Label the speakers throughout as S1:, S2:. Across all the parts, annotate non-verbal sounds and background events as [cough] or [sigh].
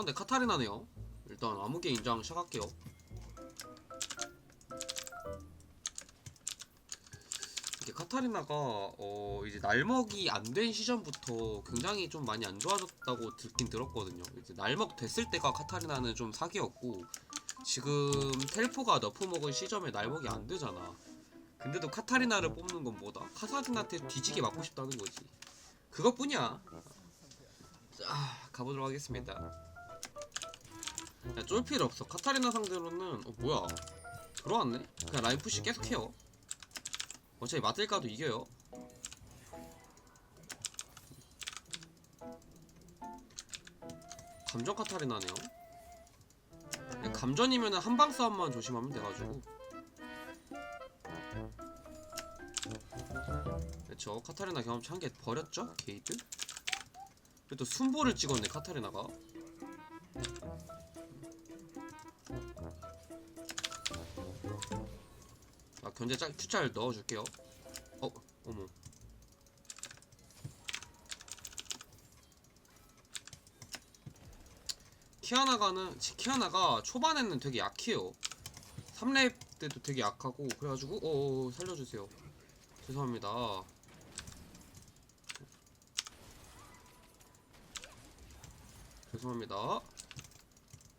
S1: 상대 카타리나네요. 일단 아무개 인장 시작할게요. 이게 카타리나가 어 이제 날먹이 안 된 시즌부터 굉장히 좀 많이 안 좋아졌다고 듣긴 들었거든요. 이제 날먹 됐을 때가 카타리나는 좀 사기였고 지금 텔포가 너프 먹은 시점에 날먹이 안 되잖아. 근데도 카타리나를 뽑는 건 뭐다? 카사딘한테 뒤지게 맞고 싶다는 거지. 그것뿐이야. 자, 가보도록 하겠습니다. 야, 쫄 필요 없어. 카타리나 상대로는 어 뭐야? 들어왔네. 그냥 라인 푸시 계속 해요. 어차피 맞을까도 이겨요. 감전 카타리나네요. 그냥 감전이면은 한방 싸움만 조심하면 돼가지고. 그쵸 카타리나 경험치 한 개 버렸죠? 게이트? 그래도 순보를 찍었네 카타리나가 견제 짤 큐짤 넣어줄게요. 어 어머. 키아나가는 지- 키아나가 초반에는 되게 약해요. 3렙 때도 되게 약하고 그래가지고 어어 살려주세요. 죄송합니다. 죄송합니다.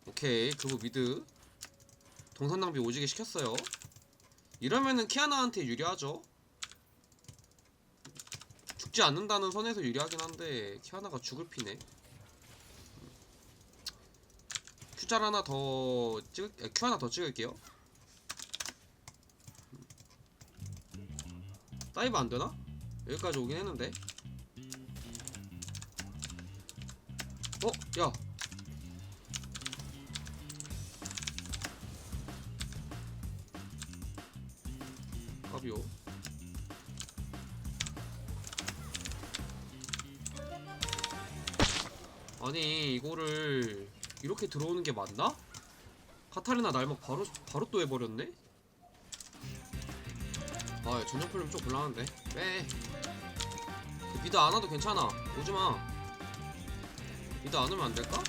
S1: 오케이 그거 미드. 동선 낭비 오지게 시켰어요 이러면은 키아나한테 유리하죠 죽지 않는다는 선에서 유리하긴 한데 키아나가 죽을 피네 큐짤 하나 더 찍을 아, 큐 하나 더 찍을게요 다이브 안 되나? 여기까지 오긴 했는데. 어, 야. 까비오. 아니 이거를 이렇게 들어오는 게 맞나? 카타리나 날먹 바로 바로 또 해버렸네. 아 전력 풀림 좀 곤란한데 빼 미드 안 와도 괜찮아 오지마 미드 안 오면 안 될까?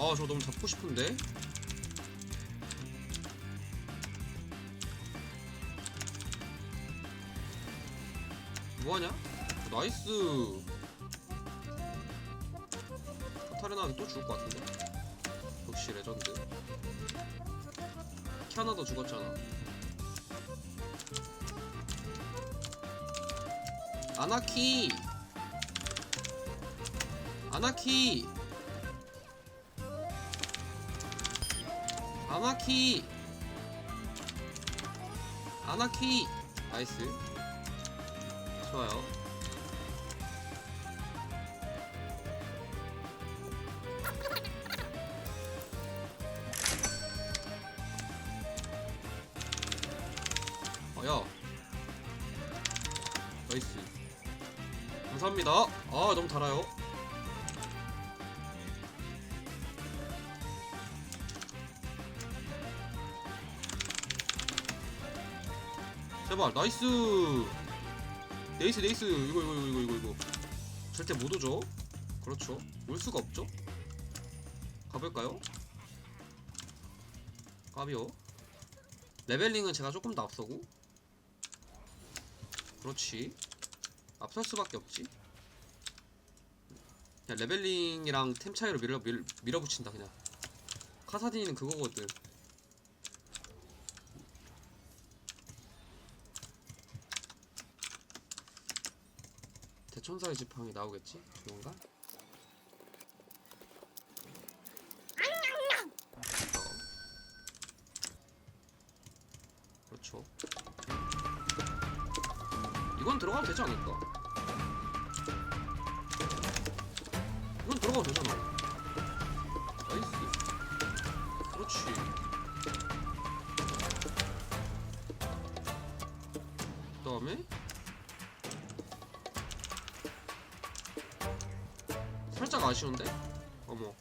S1: 아저 너무 잡고 싶은데? 뭐하냐? 나이스! 카타르나한테 또 죽을 것 같은데? 역시 레전드. 키아나도 죽었잖아. 아나키! 아나키 아나키. 아나키. 나이스. 좋아요. 어야. 나이스. 감사합니다. 아 너무 달아요 제발 나이스. 네이스 네이스. 이거 이거 이거 이거 이거. 절대 못 오죠? 그렇죠. 올 수가 없죠? 가볼까요? 까비오 레벨링은 제가 조금 더 앞서고. 그렇지. 앞설 수밖에 없지. 그냥 레벨링이랑 템 차이로 밀어, 밀, 밀어붙인다 그냥. 카사딘이는 그거거든 천사의 지팡이 나오겠지? 그건가? 어. 그렇죠 이건 들어가도 되지 않을까? 이건 들어가도 되잖아. 나이스. 그렇지. 그 다음에 살짝 아쉬운데? 어머.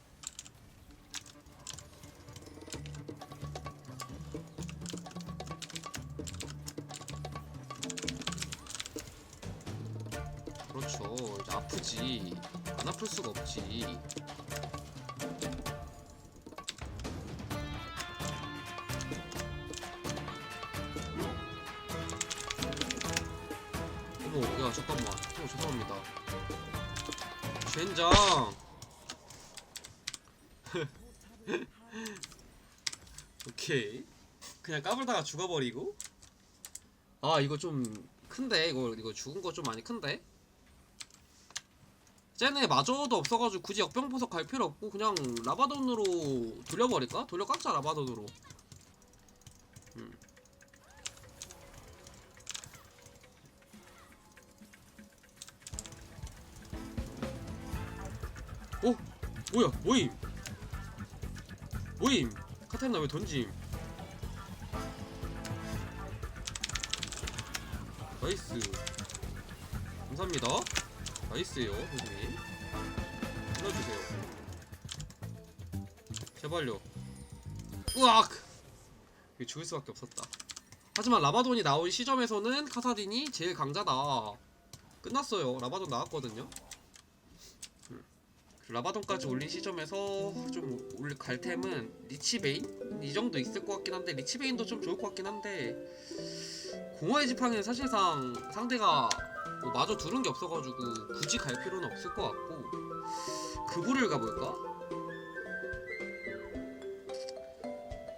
S1: 그렇죠. 이제 아프지. 안 아플 수가 없지. 젠장. [laughs] 오케이. 그냥 까불다가 죽어버리고. 아 이거 좀 큰데. 이거 이거 죽은 거 좀 많이 큰데. 쟤네 마저도 없어가지고 굳이 역병 보석 갈 필요 없고 그냥 라바돈으로 돌려버릴까? 돌려 깎자 라바돈으로. 음. 뭐야 모임. 모임. 카타리나 왜 던짐 나이스. 감사합니다. 나이스요 선생님. 불러주세요. 제발요. 으악! 이거 죽을 수밖에 없었다. 하지만 라바돈이 나온 시점에서는 카사딘이 제일 강자다. 끝났어요. 라바돈 나왔거든요. 음. 라바돈까지 올린 시점에서 좀 올릴 갈템은 리치베인? 이 정도 있을 것 같긴 한데 리치베인도 좀 좋을 것 같긴 한데 공허의 지팡이는 사실상 상대가 뭐 마저 두른 게 없어가지고 굳이 갈 필요는 없을 것 같고 그부를 가볼까?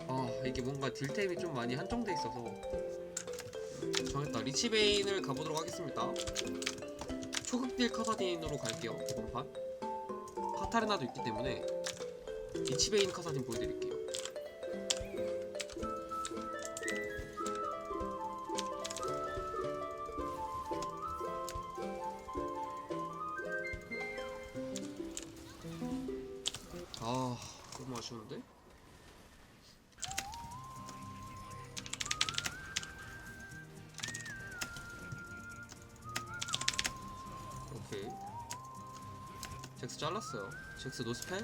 S1: 아 이게 뭔가 딜템이 좀 많이 한정돼 있어서 정했다. 리치베인을 가보도록 하겠습니다. 초극딜 카사딘으로 갈게요 이번 판 카타르나도 있기 때문에 리치베인 카사딘 보여드릴게요 아 너무 아쉬운데? 잭스 잘랐어요. 잭스 노스펠?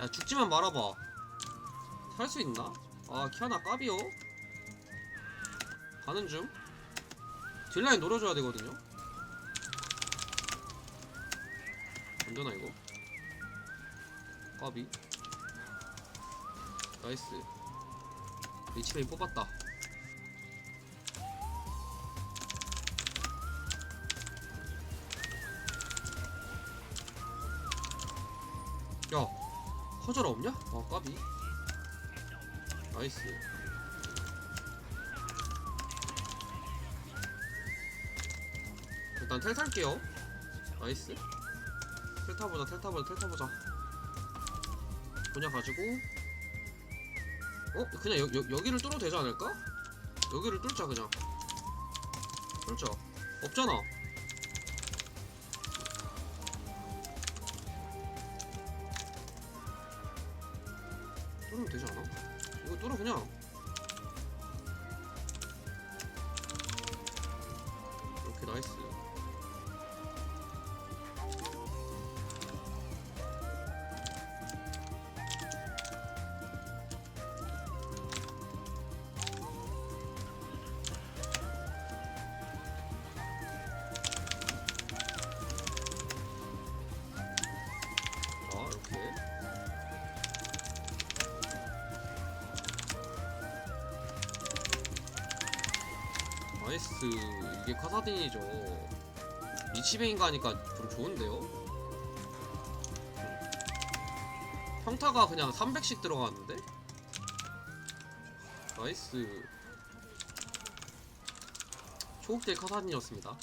S1: 야 죽지만 말아봐. 살 수 있나? 아 키아나 까비요? 가는 중. 딜라인 노려줘야 되거든요. 안 되나 이거? 까비. 나이스. 리치베인 뽑았다 허절 없냐? 아 까비. 나이스. 일단 텔 탈게요. 나이스. 텔 타보자 텔 타보자 텔 타보자. 그냥 가지고. 어? 그냥 여, 여, 여기를 뚫어도 되지 않을까? 여기를 뚫자 그냥. 뚫자. 없잖아 뚫으면 되지 않아? 이거 뚫어 그냥 이렇게 나이스 나이스 이게 카사딘이죠 리치베인 가니까 좀 좋은데요? 평타가 그냥 300씩 들어가는데? 나이스 초국딜 카사딘이었습니다